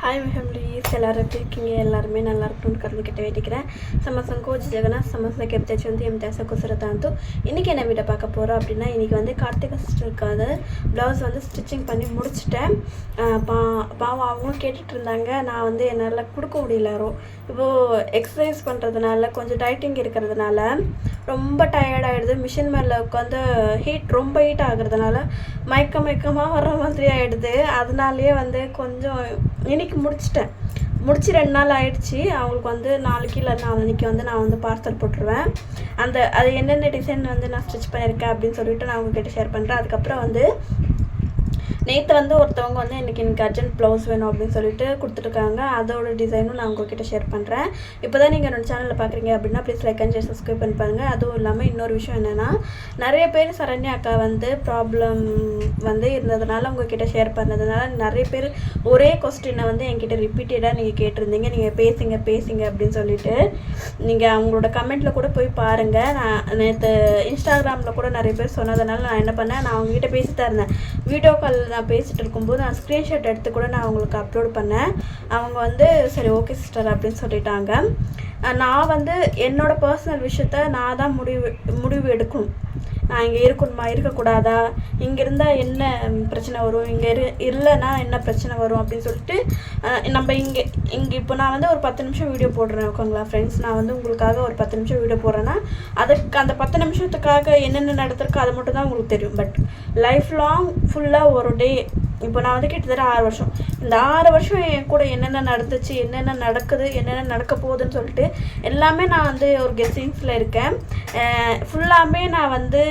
Hi families எல்லோரும் எப்படி இருக்கீங்க? எல்லாருமே நல்லா இருக்கணும்னு கருத்து கிட்ட வேண்டிக்கிறேன். சமசங்கோ ஜெகநாத் சமசம் எப்பச்சாச்சு வந்து எம் தேச வந்து இன்றைக்கி என்ன வீட்டை பார்க்க போகிறோம் அப்படின்னா இன்றைக்கி வந்து கார்த்திகை சிஸ்டருக்காக ப்ளவுஸ் வந்து ஸ்டிச்சிங் பண்ணி முடிச்சிட்டேன். பா பாவம் அவங்களும் கேட்டுட்டு இருந்தாங்க. நான் வந்து என்னால் கொடுக்க முடியல. இப்போது எக்ஸசைஸ் பண்ணுறதுனால கொஞ்சம் டயட்டிங் இருக்கிறதுனால ரொம்ப டயர்டாகிடுது மிஷின் மேலே உட்காந்து ஹீட் ரொம்ப ஹீட் ஆகிறதுனால மயக்க மயக்கமாக வர மாதிரி ஆகிடுது அதனாலேயே வந்து கொஞ்சம் இன்னைக்கு முடிச்சிட்டேன். முடிச்சு ரெண்டு நாள் ஆயிடுச்சு. அவங்களுக்கு வந்து நாளைக்கு இல்லை நாளைக்கு வந்து நான் வந்து பார்சல் போட்டுருவேன். அந்த அது என்னென்ன டிசைன் வந்து நான் ஸ்டிச் பண்ணியிருக்கேன் அப்படின்னு சொல்லிட்டு நான் உங்ககிட்ட ஷேர் பண்ணுறேன் அதுக்கப்புறம் வந்து நேற்று வந்து ஒருத்தவங்க வந்து எனக்கு எனக்கு அர்ஜென்ட் ப்ளவுஸ் வேணும் அப்படின்னு சொல்லிட்டு கொடுத்துருக்காங்க அதோட டிசைனும் நான் உங்ககிட்ட ஷேர் பண்ணுறேன் இப்போ தான் நீங்கள் என்னோட சேனலில் பார்க்குறீங்க அப்படின்னா please like and share subscribe பண்ணி பாருங்க. அதுவும் இல்லாமல் இன்னொரு விஷயம் என்னென்னா நிறைய பேர் சரண்யா அக்கா வந்து ப்ராப்ளம் வந்து இருந்ததுனால உங்ககிட்ட ஷேர் பண்ணதுனால நிறைய பேர் ஒரே கொஸ்டினை வந்து என்கிட்ட ரிப்பீட்டடாக நீங்கள் கேட்டிருந்தீங்க. நீங்கள் பேசுங்க பேசுங்க அப்படின்னு சொல்லிட்டு நீங்கள் அவங்களோட கமெண்ட்டில் கூட போய் பாருங்கள் நான் நேற்று இன்ஸ்டாகிராமில் கூட நிறைய பேர் சொன்னதுனால நான் என்ன பண்ணேன் நான் அவங்ககிட்ட பேசி தான் வீடியோ கால் நான் பேசிகிட்டு இருக்கும்போது நான் ஸ்க்ரீன்ஷாட் எடுத்து கூட நான் அவங்களுக்கு அப்லோட் பண்ணேன். அவங்க வந்து சரி ஓகே சிஸ்டர் அப்படின்னு சொல்லிட்டாங்க. நான் வந்து என்னோடய பர்சனல் விஷயத்த நான் தான் முடிவு முடிவு எடுக்கணும். நான் இங்கே இருக்கணுமா? இருக்கக்கூடாதா? இங்கே இருந்தால் என்ன பிரச்சனை வரும்? இங்கே இரு இல்லைன்னா என்ன பிரச்சனை வரும் அப்படின்னு சொல்லிட்டு நம்ம இங்கே இங்கே இப்போ நான் வந்து ஒரு பத்து நிமிஷம் வீடியோ போடுறேன் ஓகேங்களா ஃப்ரெண்ட்ஸ் நான் வந்து உங்களுக்காக ஒரு பத்து நிமிஷம் வீடியோ போடுறேன்னா அதுக்கு அந்த பத்து நிமிஷத்துக்காக என்னென்ன நடத்திருக்கோ அது மட்டும் தான் உங்களுக்கு தெரியும். பட் லைஃப் லாங் ஃபுல்லாக ஒரு டே இப்போ நான் வந்து கிட்டத்தட்ட ஆறு வருஷம். இந்த ஆறு வருஷம் என் கூட என்னென்ன நடந்துச்சு என்னென்ன நடக்குது என்னென்ன நடக்க போகுதுன்னு சொல்லிட்டு எல்லாமே நான் வந்து ஒரு கெஸ்ஸிங்ஸில் இருக்கேன். ஃபுல்லாமே நான் வந்து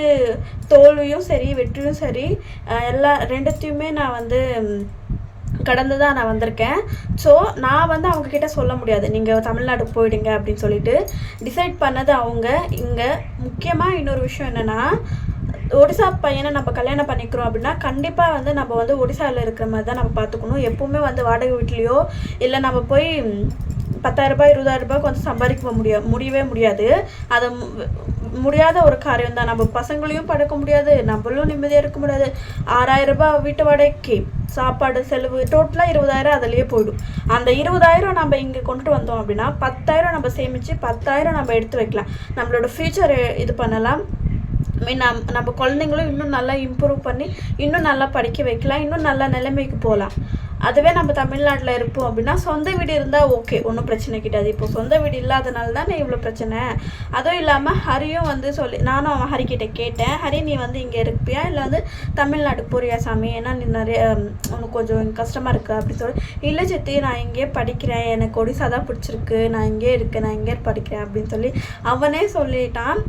தோல்வியும் சரி வெற்றியும் சரி எல்லா ரெண்டுத்தையுமே நான் வந்து கடந்து தான் நான் வந்திருக்கேன். ஸோ நான் வந்து அவங்க கிட்ட சொல்ல முடியாது. நீங்கள் தமிழ்நாடு போயிடுங்க அப்படின்னு சொல்லிட்டு டிசைட் பண்ணது அவங்க. இங்கே முக்கியமாக இன்னொரு விஷயம் என்னென்னா ஒடிசா பையனை நம்ம கல்யாணம் பண்ணிக்கிறோம் அப்படின்னா கண்டிப்பாக வந்து நம்ம வந்து ஒடிசாவில் இருக்கிற மாதிரி தான் நம்ம பார்த்துக்கணும். எப்பவுமே வந்து வாடகை வீட்லேயோ இல்லை நம்ம போய் பத்தாயிரரூபா இருபதாயிரரூபா வந்து சம்பாதிக்க முடிய முடியவே முடியாது. அதை முடியாத ஒரு காரியம் தான். நம்ம பசங்களையும் படுக்க முடியாது நம்மளும் நிம்மதியாக இருக்க முடியாது. ஆறாயிரம் ரூபாய் வீட்டு வாடகைக்கு சாப்பாடு செலவு டோட்டலாக இருபதாயிரம் அதிலேயே போயிடும். அந்த இருபதாயிரம் நம்ம இங்கே கொண்டு வந்தோம் அப்படின்னா பத்தாயிரம் நம்ம சேமித்து பத்தாயிரம் நம்ம எடுத்து வைக்கலாம். நம்மளோட ஃப்யூச்சர் இது பண்ணலாம். நம் நம்ம குழந்தைங்களும் இன்னும் நல்லா இம்ப்ரூவ் பண்ணி இன்னும் நல்லா படிக்க வைக்கலாம் இன்னும் நல்ல நிலைமைக்கு போகலாம். அதுவே நம்ம தமிழ்நாட்டில் இருப்போம் அப்படின்னா சொந்த வீடு இருந்தால் ஓகே ஒன்றும் பிரச்சனை கிடையாது. இப்போ சொந்த வீடு இல்லாதனால தானே இவ்வளோ பிரச்சனை? அதுவும் இல்லாமல் ஹரியும் வந்து சொல்லி நானும் அவன் ஹரிக்கிட்ட கேட்டேன் ஹரி நீ வந்து இங்கே இருப்பியா? இல்லை வந்து தமிழ்நாட்டுக்கு போறியா சாமி? ஏன்னா நீ நிறைய உனக்கு கொஞ்சம் கஷ்டமாக இருக்குது அப்படின்னு சொல்லி இல்லை சித்தி நான் இங்கேயே படிக்கிறேன். எனக்கு ஒடிசா தான் பிடிச்சிருக்கு. நான் இங்கே இருக்கேன். நான் இங்கே படிக்கிறேன் அப்படின்னு சொல்லி அவனே சொல்லிட்டான்.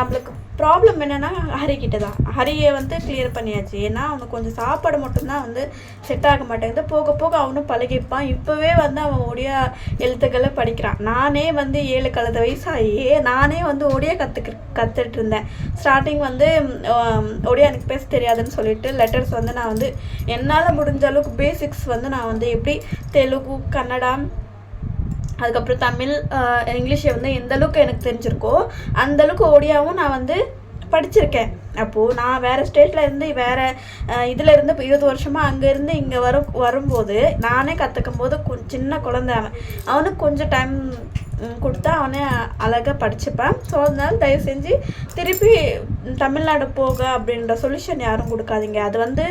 நம்மளுக்கு ப்ராப்ளம் என்னென்னா ஹரிக்கிட்ட தான் ஹரியை வந்து கிளியர் பண்ணியாச்சு. ஏன்னா அவனுக்கு கொஞ்சம் சாப்பாடு மட்டும்தான் வந்து செட் ஆக மாட்டேங்குது. போக போக அவனும் பழகிப்பான். இப்போவே வந்து அவன் ஒடியா எழுத்துக்களை படிக்கிறான். நானே வந்து ஏழு கழுத வயசாகியே நானே வந்து ஒடியா கற்றுக்க கற்றுட்டு இருந்தேன் ஸ்டார்டிங் வந்து ஒடியா எனக்கு பேச தெரியாதுன்னு சொல்லிட்டு லெட்டர்ஸ் வந்து நான் வந்து என்னால் முடிஞ்ச அளவுக்கு பேசிக்ஸ் வந்து நான் வந்து எப்படி தெலுங்கு கன்னடா அதுக்கப்புறம் தமிழ் இங்கிலீஷை வந்து எந்த அளவுக்கு எனக்கு தெரிஞ்சிருக்கோ அந்தளவுக்கு ஒடியாவும் நான் வந்து படிச்சிருக்கேன். அப்போது நான் வேறு ஸ்டேட்டில் இருந்து வேறு இதில் இருந்து இப்போ இருபது வருஷமாக அங்கேருந்து இங்கே வரும் வரும்போது நானே கற்றுக்கும் போது கொஞ்சம் சின்ன குழந்தை அவன். அவனுக்கு கொஞ்சம் டைம் கொடுத்தா அவனே அழகாக படிச்சுப்பேன். ஸோ அதனால தயவு செஞ்சு திருப்பி தமிழ்நாடு போக அப்படின்ற சொல்யூஷன் யாரும் கொடுக்காதீங்க. அது வந்து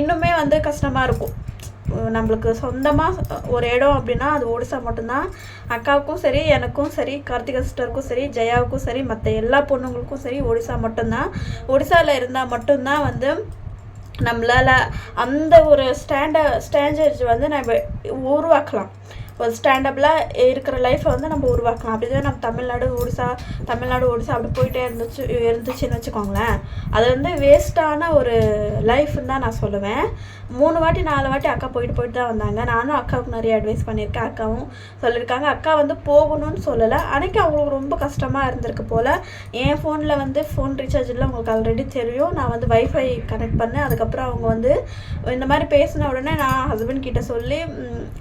இன்னுமே வந்து கஷ்டமாக இருக்கும். நம்மளுக்கு சொந்தமாக ஒரு இடம் அப்படின்னா அது ஒடிசா மட்டும்தான். அக்காவுக்கும் சரி எனக்கும் சரி கார்த்திகா சிஸ்டருக்கும் சரி ஜெயாவுக்கும் சரி மற்ற எல்லா பொண்ணுங்களுக்கும் சரி ஒடிசா மட்டும்தான். ஒடிசாவில் இருந்தால் மட்டும்தான் வந்து நம்மளால் அந்த ஒரு ஸ்டாண்ட ஸ்டாண்டர்ட்ஸ் வந்து நம்ம உருவாக்கலாம். ஒரு ஸ்டாண்டபிளாக இருக்கிற லைஃப்பை வந்து நம்ம உருவாக்கலாம். அப்படிதான் நம்ம தமிழ்நாடு ஒடிசா தமிழ்நாடு ஒடிசா அப்படி போயிட்டே இருந்துச்சு இருந்துச்சுன்னு வச்சுக்கோங்களேன். அது வந்து வேஸ்ட்டான ஒரு லைஃப்னு தான் நான் சொல்லுவேன். மூணு வாட்டி நாலு வாட்டி அக்கா போயிட்டு போயிட்டு தான் வந்தாங்க. நானும் அக்காவுக்கு நிறைய அட்வைஸ் பண்ணியிருக்கேன். அக்காவும் சொல்லியிருக்காங்க. அக்கா வந்து போகணும்னு சொல்லலை. அன்னைக்கு அவங்களுக்கு ரொம்ப கஷ்டமாக இருந்திருக்கு போல். என் ஃபோனில் வந்து ஃபோன் ரீசார்ஜ் இல்லை உங்களுக்கு ஆல்ரெடி தெரியும். நான் வந்து வைஃபை கனெக்ட் பண்ணேன். அதுக்கப்புறம் அவங்க வந்து இந்த மாதிரி பேசின உடனே நான் ஹஸ்பண்ட் கிட்ட சொல்லி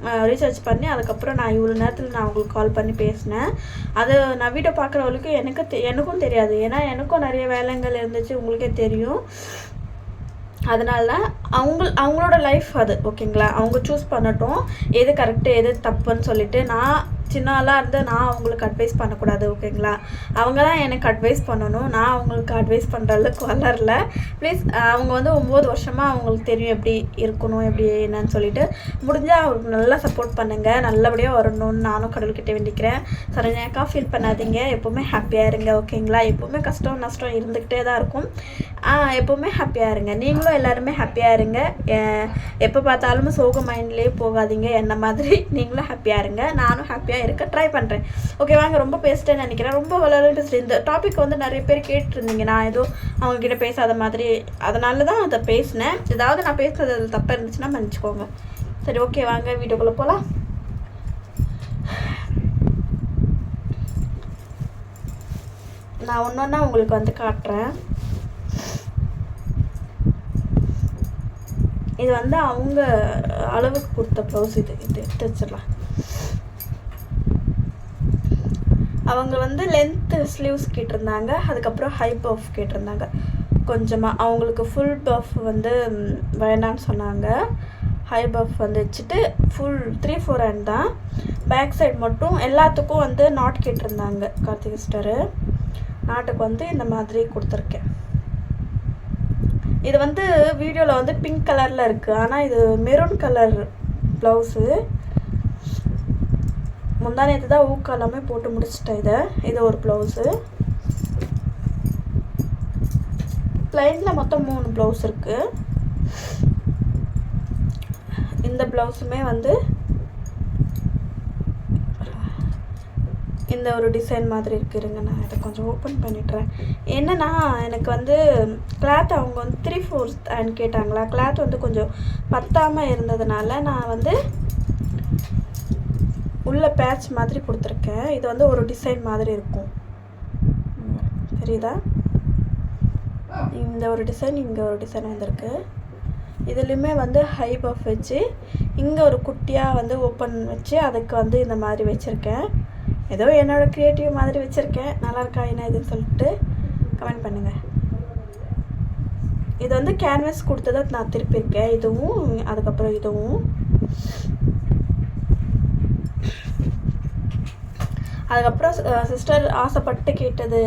ரீசார்ஜ் பண்ணி அதுக்கப்புறம் நான் இவ்வளோ நேரத்தில் நான் அவங்களுக்கு கால் பண்ணி பேசினேன். அது நான் வீட்டை பார்க்குறவங்களுக்கு எனக்கு தெ- எனக்கும் தெரியாது. ஏன்னா எனக்கும் நிறைய வேலைங்கள் இருந்துச்சு உங்களுக்கே தெரியும். அதனால அவங்க அவங்களோட லைஃப் அது ஓகேங்களா அவங்க சூஸ் பண்ணட்டும். எது கரெக்டு எது தப்புன்னு சொல்லிட்டு நான் சின்ன இருந்து நான் அவங்களுக்கு அட்வைஸ் பண்ணக்கூடாது ஓகேங்களா அவங்க தான் எனக்கு அட்வைஸ் பண்ணணும். நான் அவங்களுக்கு அட்வைஸ் பண்ணுற அளவுக்கு வளரல. ப்ளீஸ் அவங்க வந்து ஒம்பது வருஷமாக அவங்களுக்கு தெரியும் எப்படி இருக்கணும் எப்படி என்னன்னு சொல்லிட்டு. முடிஞ்சால் அவருக்கு நல்லா சப்போர்ட் பண்ணுங்கள் நல்லபடியாக வரணும்னு நானும் கடவுள்கிட்ட வேண்டிக்கிறேன். சரணியாக்கா ஃபீல் பண்ணாதீங்க. எப்போவுமே ஹாப்பியாக இருங்க ஓகேங்களா எப்போவுமே கஷ்டம் நஷ்டம் இருந்துக்கிட்டே தான் இருக்கும். எப்போவுமே ஹாப்பியாக இருங்க. நீங்களும் எல்லாருமே ஹாப்பியாக இருங்க. எப்போ பார்த்தாலும் சோக மைண்ட்லேயே போகாதீங்க. என்ன மாதிரி? நீங்களும் ஹாப்பியாக இருங்க. நானும் ஹாப்பியாக இருக்க ட்ரை பண்ணுறேன் ஓகே வாங்க ரொம்ப பேசிட்டேன்னு நினைக்கிறேன். ரொம்ப வளர பேசுகிறேன் இந்த டாபிக் வந்து நிறைய பேர் கேட்டிருந்தீங்க. நான் ஏதோ அவங்கக்கிட்ட பேசாத மாதிரி. அதனால தான் அதை பேசினேன். ஏதாவது நான் பேசுறது தப்பாக இருந்துச்சுன்னா மன்னிச்சுக்கோங்க. சரி ஓகே வாங்க வீடியோக்குள்ளே போகலாம் நான் ஒன்று ஒன்றா உங்களுக்கு வந்து காட்டுறேன். இது வந்து அவங்க அளவுக்கு கொடுத்த ப்ளவுஸ் இது. இது எடுத்து வச்சிடலாம். அவங்க வந்து லென்த்து ஸ்லீவ்ஸ் கேட்டிருந்தாங்க. அதுக்கப்புறம் ஹை பஃப் கேட்டிருந்தாங்க. கொஞ்சமாக அவங்களுக்கு ஃபுல் பஃப் வந்து ம், வேண்டாம்னு சொன்னாங்க. ஹை பஃப் வந்து வச்சுட்டு ஃபுல் த்ரீ ஃபோர் ஹேண்ட் தான். பேக் சைடு மட்டும் எல்லாத்துக்கும் வந்து நாட் கேட்டிருந்தாங்க கார்த்திக் சிஸ்டரு நாட்டுக்கு வந்து இந்த மாதிரி கொடுத்துருக்கேன். இது வந்து வீடியோவில் வந்து பிங்க் கலரில் இருக்குது ஆனால் இது மெரூன் கலர் ப்ளவுஸு முந்தா நேற்று தான் ஊக்க எல்லாமே போட்டு முடிச்சிட்டேன் இதை. இது ஒரு ப்ளவுஸு ப்ளைனில் மொத்தம் மூணு ப்ளவுஸ் இருக்குது இந்த ப்ளவுஸுமே வந்து இந்த ஒரு டிசைன் மாதிரி இருக்கு இருங்க நான் இதை கொஞ்சம் ஓப்பன் பண்ணிடுறேன். என்னென்னா எனக்கு வந்து கிளாத் அவங்க வந்து த்ரீ ஃபோர்த் அண்ட் கேட்டாங்களா? கிளாத் வந்து கொஞ்சம் பத்தாமல் இருந்ததுனால நான் வந்து உள்ள பேட்ச் மாதிரி கொடுத்துருக்கேன். இது வந்து ஒரு டிசைன் மாதிரி இருக்கும். ம், தெரியுதா இந்த ஒரு டிசைன் இங்கே ஒரு டிசைன் வந்திருக்கு. இதுலேயுமே வந்து ஹை பஃப் வச்சு இங்கே ஒரு குட்டியாக வந்து ஓப்பன் வச்சு அதுக்கு வந்து இந்த மாதிரி வச்சுருக்கேன். ஏதோ என்னோடய க்ரியேட்டிவ் மாதிரி வச்சுருக்கேன். நல்லா இருக்கா என்ன இதுன்னு சொல்லிட்டு கமெண்ட் பண்ணுங்கள் இது வந்து கேன்வாஸ் கொடுத்ததை நான் திருப்பியிருக்கேன். இதுவும் அதுக்கப்புறம் இதுவும். அதுக்கப்புறம் சிஸ்டர் ஆசைப்பட்டு கேட்டது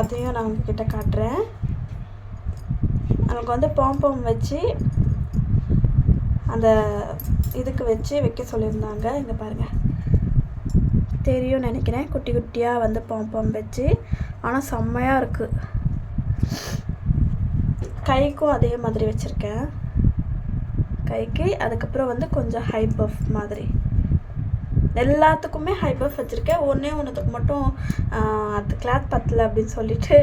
அதையும் நான் உங்ககிட்ட காட்டுறேன். நமக்கு வந்து பாம்பம் வச்சு அந்த இதுக்கு வச்சு வைக்க சொல்லியிருந்தாங்க. இங்கே பாருங்கள் தெரியும் நினைக்கிறேன். குட்டி குட்டியாக வந்து பாம்பம் வச்சு. ஆனால் செம்மையாக இருக்குது கைக்கும் அதே மாதிரி வச்சுருக்கேன். கைக்கு அதுக்கப்புறம் வந்து கொஞ்சம் ஹை பஃப் மாதிரி. எல்லாத்துக்குமே ஹை பஃப் வச்சுருக்கேன். ஒன்றே ஒன்றுத்துக்கு மட்டும் அது கிளாத் பத்தலை அப்படின்னு சொல்லிட்டு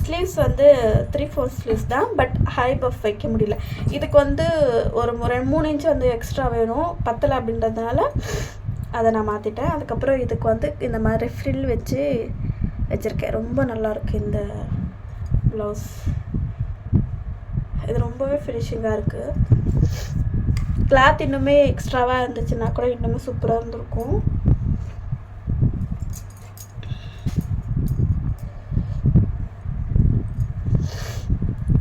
ஸ்லீவ்ஸ் வந்து த்ரீ ஃபோர் ஸ்லீவ்ஸ் தான். பட் ஹை பஃப் வைக்க முடியல. இதுக்கு வந்து ஒரு ரெண்டு மூணு இன்ச்சு வந்து எக்ஸ்ட்ரா வேணும். பத்தலை அப்படின்றதுனால அதை நான் மாற்றிட்டேன் அதுக்கப்புறம் இதுக்கு வந்து இந்த மாதிரி ஃப்ரில் வச்சு வச்சுருக்கேன். ரொம்ப நல்லாயிருக்கு இந்த ப்ளவுஸ் இது ரொம்பவே ஃபினிஷிங்காக இருக்குது கிளாத் இன்னுமே எக்ஸ்ட்ராவாக இருந்துச்சுன்னா கூட இன்னுமே சூப்பராக இருந்திருக்கும்.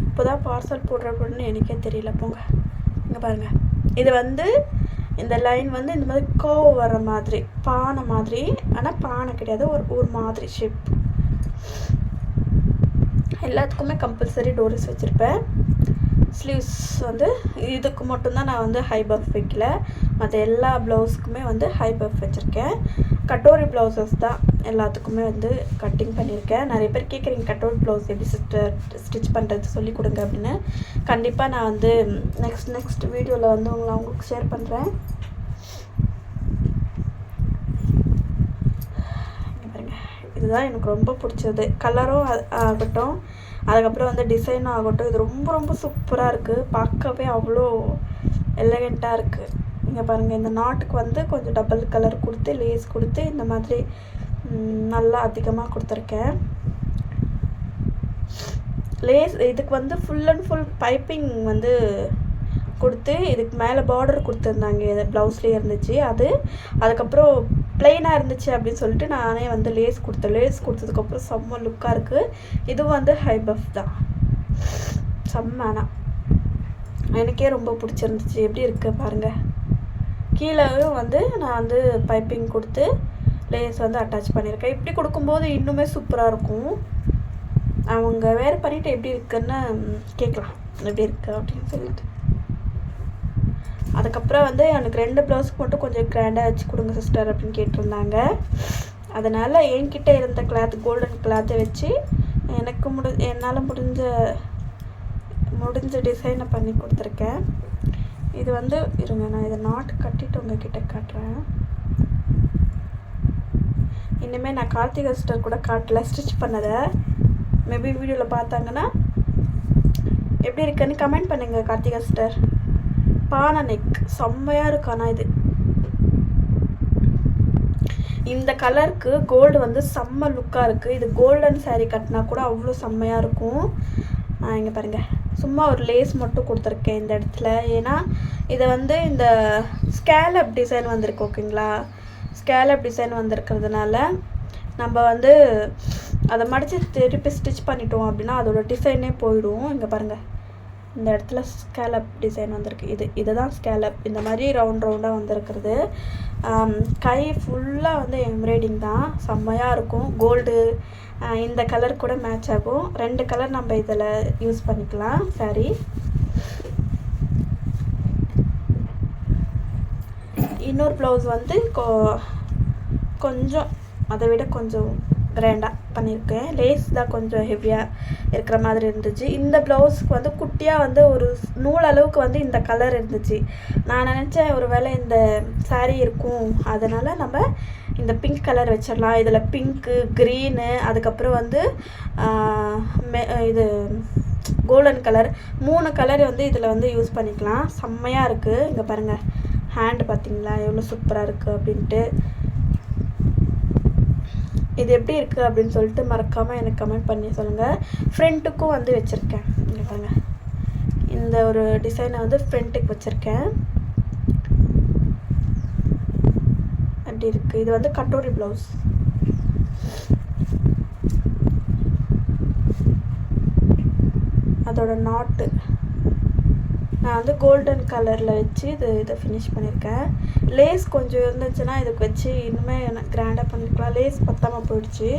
இப்போ தான் பார்சல் போடுறப்பன்னு எனக்கே தெரியல. போங்க. இங்கே பாருங்கள் இது வந்து இந்த லைன் வந்து இந்த மாதிரி கோவ வர மாதிரி பானை மாதிரி. ஆனால் பானை கிடையாது ஒரு ஒரு மாதிரி ஷேப் எல்லாத்துக்குமே கம்பல்சரி டோரிஸ் வச்சுருப்பேன். ஸ்லீவ்ஸ் வந்து இதுக்கு மட்டும்தான் நான் வந்து ஹை பஃப் வைக்கல. மற்ற எல்லா ப்ளவுஸ்க்குமே வந்து ஹை பஃப் வச்சுருக்கேன். கட்டோரி ப்ளவுசஸ் தான். எல்லாத்துக்குமே வந்து கட்டிங் பண்ணியிருக்கேன். நிறைய பேர் கேட்குறீங்க கட்டோரி ப்ளவுஸ் எப்படி சிஸ்டர் ஸ்டிச் பண்ணுறது சொல்லி கொடுங்க அப்படின்னு. கண்டிப்பாக நான் வந்து நெக்ஸ்ட் நெக்ஸ்ட் வீடியோவில் வந்து உங்களை உங்களுக்கு ஷேர் பண்ணுறேன் இதுதான் எனக்கு ரொம்ப பிடிச்சது. கலரும் ஆகட்டும். அதுக்கப்புறம் வந்து டிசைன் ஆகட்டும். இது ரொம்ப ரொம்ப சூப்பராக இருக்குது பார்க்கவே அவ்வளோ எலகண்ட்டாக இருக்குது இங்கே பாருங்கள் இந்த நாட்டுக்கு வந்து கொஞ்சம் டபுள் கலர் கொடுத்து லேஸ் கொடுத்து இந்த மாதிரி நல்லா அதிகமாக கொடுத்துருக்கேன். லேஸ் இதுக்கு வந்து ஃபுல் அண்ட் ஃபுல் பைப்பிங் வந்து கொடுத்து இதுக்கு மேலே பார்டர் கொடுத்துருந்தாங்க. இது ப்ளவுஸ்லேயே இருந்துச்சு. அது அதுக்கப்புறம் ப்ளைனாக இருந்துச்சு அப்படின்னு சொல்லிட்டு நானே வந்து லேஸ் கொடுத்தேன். லேஸ் கொடுத்ததுக்கப்புறம் செம்ம லுக்காக இருக்குது இதுவும் வந்து ஹை பஃப் தான். செம்ம ஆனால் எனக்கே ரொம்ப பிடிச்சிருந்துச்சு. எப்படி இருக்குது பாருங்கள் கீழேயும் வந்து நான் வந்து பைப்பிங் கொடுத்து லேயர்ஸ் வந்து அட்டாச் பண்ணியிருக்கேன். இப்படி கொடுக்கும்போது இன்னுமே சூப்பராக இருக்கும். அவங்க வேறு பண்ணிட்டு எப்படி இருக்குன்னு கேட்கலாம். எப்படி இருக்கு அப்படின்னு சொல்லிட்டு. அதுக்கப்புறம் வந்து எனக்கு ரெண்டு ப்ளவுஸ்க்கு மட்டும் கொஞ்சம் கிராண்டாக வச்சு கொடுங்க சிஸ்டர் அப்படின்னு கேட்டிருந்தாங்க. அதனால் என்கிட்ட இருந்த கிளாத் கோல்டன் கிளாத்தை வச்சு எனக்கு முடி என்னால் முடிஞ்ச முடிஞ்ச டிசைனை பண்ணி கொடுத்துருக்கேன். இது வந்து இருங்க நான் இதை நாட் கட்டிட்டு உங்ககிட்ட காட்டுறேன். இனிமேல் நான் கார்த்திகா சிஸ்டர் கூட காட்டல ஸ்டிச் பண்ணதை. மேபி வீடியோவில் பார்த்தாங்கன்னா எப்படி இருக்குன்னு கமெண்ட் பண்ணுங்கள் கார்த்திகா சிஸ்டர் பானை நெக் செம்மையாக இருக்கும் ஆனால் இது. இந்த கலருக்கு கோல்டு வந்து செம்ம லுக்காக இருக்குது இது கோல்டன் சாரீ கட்டினா கூட அவ்வளோ செம்மையாக இருக்கும். இங்கே பாருங்கள் சும்மா ஒரு லேஸ் மட்டும் கொடுத்துருக்கேன் இந்த இடத்துல. ஏன்னா இதை வந்து இந்த ஸ்கேலப் டிசைன் வந்திருக்கு ஓகேங்களா ஸ்கேலப் டிசைன் வந்திருக்கிறதுனால நம்ம வந்து அதை மடித்து திருப்பி ஸ்டிச் பண்ணிட்டோம் அப்படின்னா அதோட டிசைனே போயிடும். இங்கே பாருங்கள் இந்த இடத்துல ஸ்கேலப் டிசைன் வந்திருக்கு. இது இதுதான் ஸ்கேலப் இந்த மாதிரி ரவுண்ட் ரவுண்டாக வந்திருக்கிறது. கை ஃபுல்லாக வந்து எம்ப்ராய்டிங் தான். செம்மையாக இருக்கும். கோல்டு இந்த கலர் கூட மேட்ச் ஆகும். ரெண்டு கலர் நம்ம இதில் யூஸ் பண்ணிக்கலாம். சாரி. இன்னொரு ப்ளவுஸ் வந்து கொ- கொஞ்சம் அதை விட கொஞ்சம் கிராண்டாக பண்ணியிருக்கேன். லேஸ் தான் கொஞ்சம் ஹெவியாக இருக்கிற மாதிரி இருந்துச்சு. இந்த ப்ளவுஸ்க்கு வந்து குட்டியாக வந்து ஒரு நூல் அளவுக்கு வந்து இந்த கலர் இருந்துச்சு. நான் நினச்சேன் ஒரு வேளை இந்த சாரீ இருக்கும். அதனால் நம்ம இந்த பிங்க் கலர் வச்சிடலாம். இதில் பிங்க்கு க்ரீனு அதுக்கப்புறம் வந்து இது கோல்டன் கலர் மூணு கலர் வந்து இதில் வந்து யூஸ் பண்ணிக்கலாம். செம்மையாக இருக்குது இங்கே பாருங்கள் ஹேண்ட் பார்த்தீங்களா? எவ்வளோ சூப்பராக இருக்குது அப்படின்ட்டு. இது எப்படி இருக்குது அப்படின்னு சொல்லிட்டு மறக்காமல் எனக்கு கமெண்ட் பண்ணி சொல்லுங்கள் ஃப்ரண்ட்டுக்கும் வந்து வச்சுருக்கேன். இங்கே பாருங்க. இந்த ஒரு டிசைனை வந்து ஃப்ரண்ட்டுக்கு வச்சுருக்கேன். அப்படி இருக்குது இது வந்து கட்டோரி ப்ளவுஸ் அதோட நாட்டு நான் வந்து கோல்டன் கலரில் வச்சு இது இதை ஃபினிஷ் பண்ணியிருக்கேன். லேஸ் கொஞ்சம் இருந்துச்சுன்னா இதுக்கு வச்சு இன்னுமே எனக்கு கிராண்டாக பண்ணிருக்கலாம் லேஸ் பத்தாமல் போயிடுச்சு.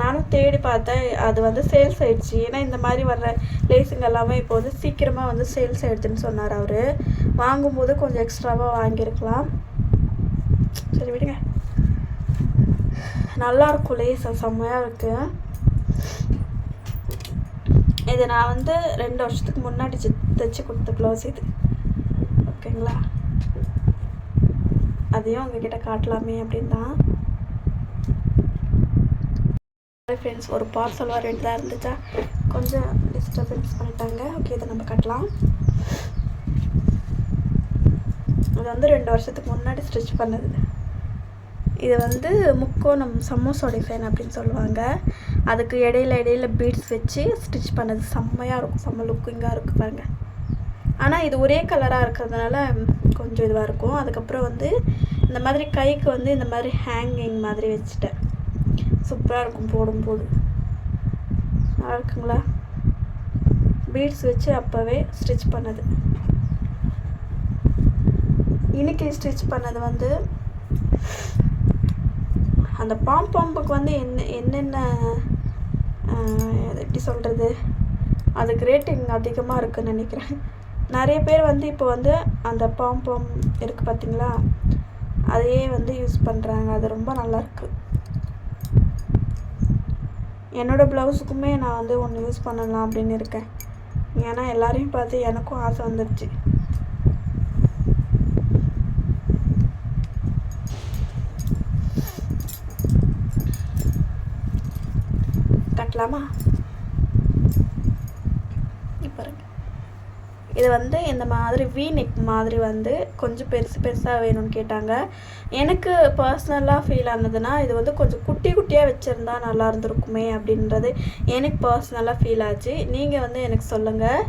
நானும் தேடி பார்த்தேன் அது வந்து சேல்ஸ் ஆகிடுச்சு ஏன்னா இந்த மாதிரி வர்ற லேஸுங்க எல்லாமே இப்போ வந்து சீக்கிரமாக வந்து சேல்ஸ் ஆகிடுதுன்னு சொன்னார் அவர். வாங்கும்போது கொஞ்சம் எக்ஸ்ட்ராவாக வாங்கியிருக்கலாம். சரி விடுங்க. நல்லாயிருக்கும் லேஸ் செம்மையாக இருக்குது இது நான் வந்து ரெண்டு வருஷத்துக்கு முன்னாடி தைச்சி கொடுத்த ப்ளவுஸ் இது. ஓகேங்களா அதையும் உங்ககிட்ட காட்டலாமே அப்படின்னு தான் ஃப்ரெண்ட்ஸ் ஒரு பார்சல் வர வேண்டியதாக இருந்துச்சா? கொஞ்சம் டிஸ்டர்பன்ஸ் பண்ணிட்டாங்க. ஓகே இதை நம்ம கட்டலாம். இது வந்து ரெண்டு வருஷத்துக்கு முன்னாடி ஸ்டிச் பண்ணது. இது வந்து முக்கோணம் சமோசா டிசைன் அப்படின்னு சொல்லுவாங்க. அதுக்கு இடையில இடையில பீட்ஸ் வச்சு ஸ்டிச் பண்ணது. செம்மையாக இருக்கும். செம்ம லுக்கிங்காக இருக்குது பாருங்கள் ஆனால் இது ஒரே கலராக இருக்கிறதுனால கொஞ்சம் இதுவாக இருக்கும். அதுக்கப்புறம் வந்து இந்த மாதிரி கைக்கு வந்து இந்த மாதிரி ஹேங்கிங் மாதிரி வச்சுட்டேன். சூப்பராக இருக்கும் போடும்போது. நல்லா இருக்குங்களா? பீட்ஸ் வச்சு அப்போவே ஸ்டிச் பண்ணது. இன்னைக்கு ஸ்டிச் பண்ணது வந்து அந்த பாம் பாம்புக்கு வந்து என்ன என்னென்ன அது எப்படி சொல்கிறது அதுக்கு ரேட்டிங் அதிகமாக இருக்குன்னு நினைக்கிறேன். நிறைய பேர் வந்து இப்போ வந்து அந்த பாம் பாம் இருக்குது பார்த்தீங்களா? அதையே வந்து யூஸ் பண்ணுறாங்க அது ரொம்ப நல்லாயிருக்கு என்னோடய ப்ளவுஸுக்குமே நான் வந்து ஒன்று யூஸ் பண்ணலாம் அப்படின்னு இருக்கேன். ஏன்னா எல்லாரையும் பார்த்து எனக்கும் ஆசை வந்துடுச்சு கட்டலாமா இங்க பாருங்க இது வந்து இந்த மாதிரி வி நெக் மாதிரி வந்து கொஞ்சம் பெருசு பெருசாக வேணும்னு கேட்டாங்க. எனக்கு பர்சனலாக ஃபீல் ஆனதுன்னா இது வந்து கொஞ்சம் குட்டி குட்டியாக வச்சுருந்தா நல்லா இருந்திருக்குமே அப்படின்றது எனக்கு பர்சனலாக ஃபீல் ஆச்சு. நீங்கள் வந்து எனக்கு சொல்லுங்கள்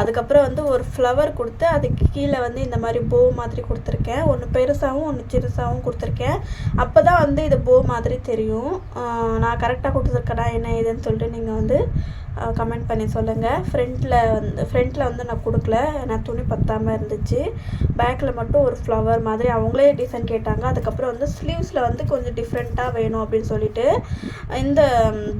அதுக்கப்புறம் வந்து ஒரு ஃப்ளவர் கொடுத்து அதுக்கு கீழே வந்து இந்த மாதிரி போ மாதிரி கொடுத்துருக்கேன். ஒன்று பெருசாகவும் ஒன்று சிறுசாகவும் கொடுத்துருக்கேன். அப்போ தான் வந்து இது போ மாதிரி தெரியும். நான் கரெக்டாக கொடுத்துருக்கேனா என்ன ஏதுன்னு சொல்லிட்டு நீங்கள் வந்து கமெண்ட் பண்ணி சொல்லுங்கள் ஃப்ரண்ட்டில் வந்து ஃப்ரண்ட்டில் வந்து நான் கொடுக்கல. நான் துணி பத்தாமல் இருந்துச்சு. பேக்கில் மட்டும் ஒரு ஃப்ளவர் மாதிரி அவங்களே டிசைன் கேட்டாங்க. அதுக்கப்புறம் வந்து ஸ்லீவ்ஸில் வந்து கொஞ்சம் டிஃப்ரெண்ட்டாக வேணும் அப்படின்னு சொல்லிட்டு இந்த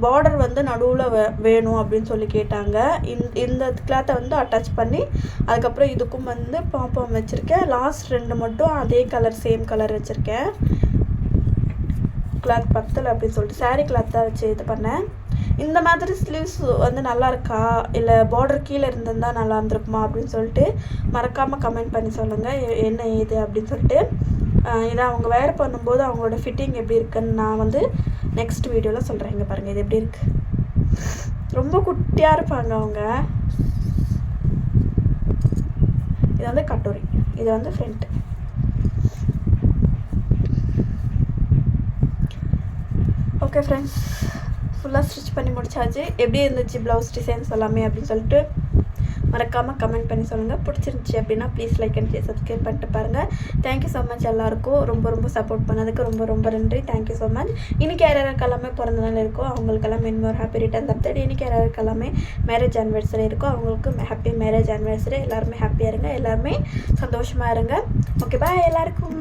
பார்டர் வந்து நடுவில் வே வேணும் அப்படின்னு சொல்லி கேட்டாங்க. இந்த இந்த கிளாத்தை வந்து அட்டாச் பண்ணி அதுக்கப்புறம் இதுக்கும் வந்து பாப்பாம் வச்சுருக்கேன். லாஸ்ட் ரெண்டு மட்டும் அதே கலர் சேம் கலர் வச்சுருக்கேன். கிளாத் பத்தலை அப்படின்னு சொல்லிட்டு சாரீ கிளாத் தான் வச்சு இது பண்ணேன். இந்த மாதிரி ஸ்லீவ்ஸ் வந்து நல்லா இருக்கா? இல்லை பார்டர் கீழே இருந்திருந்தா நல்லா இருந்திருக்குமா? அப்படின்னு சொல்லிட்டு மறக்காமல் கமெண்ட் பண்ணி சொல்லுங்கள் எ- என்ன ஏது அப்படின்னு சொல்லிட்டு. இதை அவங்க வேர் பண்ணும்போது அவங்களோட ஃபிட்டிங் எப்படி இருக்குன்னு நான் வந்து நெக்ஸ்ட் வீடியோவில் சொல்கிறேன் இங்கே பாருங்கள் இது எப்படி இருக்குது ரொம்ப குட்டியாக இருப்பாங்க அவங்க. இது வந்து கட்டுரை. இது வந்து ஃப்ரண்ட் ஓகே ஃப்ரெண்ட்ஸ் ஃபுல்லாக ஸ்டிச் பண்ணி முடிச்சாச்சு. எப்படி இருந்துச்சு ப்ளவுஸ் டிசைன்ஸ் எல்லாமே அப்படின்னு சொல்லிட்டு மறக்காமல் கமெண்ட் பண்ணி சொல்லுங்கள் பிடிச்சிருந்துச்சி அப்படின்னா please like and share subscribe பண்ணிட்டு பாருங்கள் தேங்க்யூ ஸோ மச் எல்லாருக்கும். ரொம்ப ரொம்ப சப்போர்ட் பண்ணதுக்கு ரொம்ப ரொம்ப நன்றி. தேங்க்யூ ஸோ மச் இன்றைக்கி யார் யாருக்கெல்லாமே பிறந்த நாள் இருக்கோ அவங்களுக்கெல்லாம் இன்னொரு ஹாப்பி ரிட்டர்ன் தப்தேட் இன்றைக்கி யார் யாருக்கெல்லாமே மேரேஜ் ஆனிவர்சரி இருக்கோ அவங்களுக்கு ஹாப்பி மேரேஜ் ஆனிவர்சரி எல்லாருமே ஹாப்பியாக இருங்க. எல்லாருமே சந்தோஷமாக இருங்க. ஓகே பாய் எல்லாருக்கும்.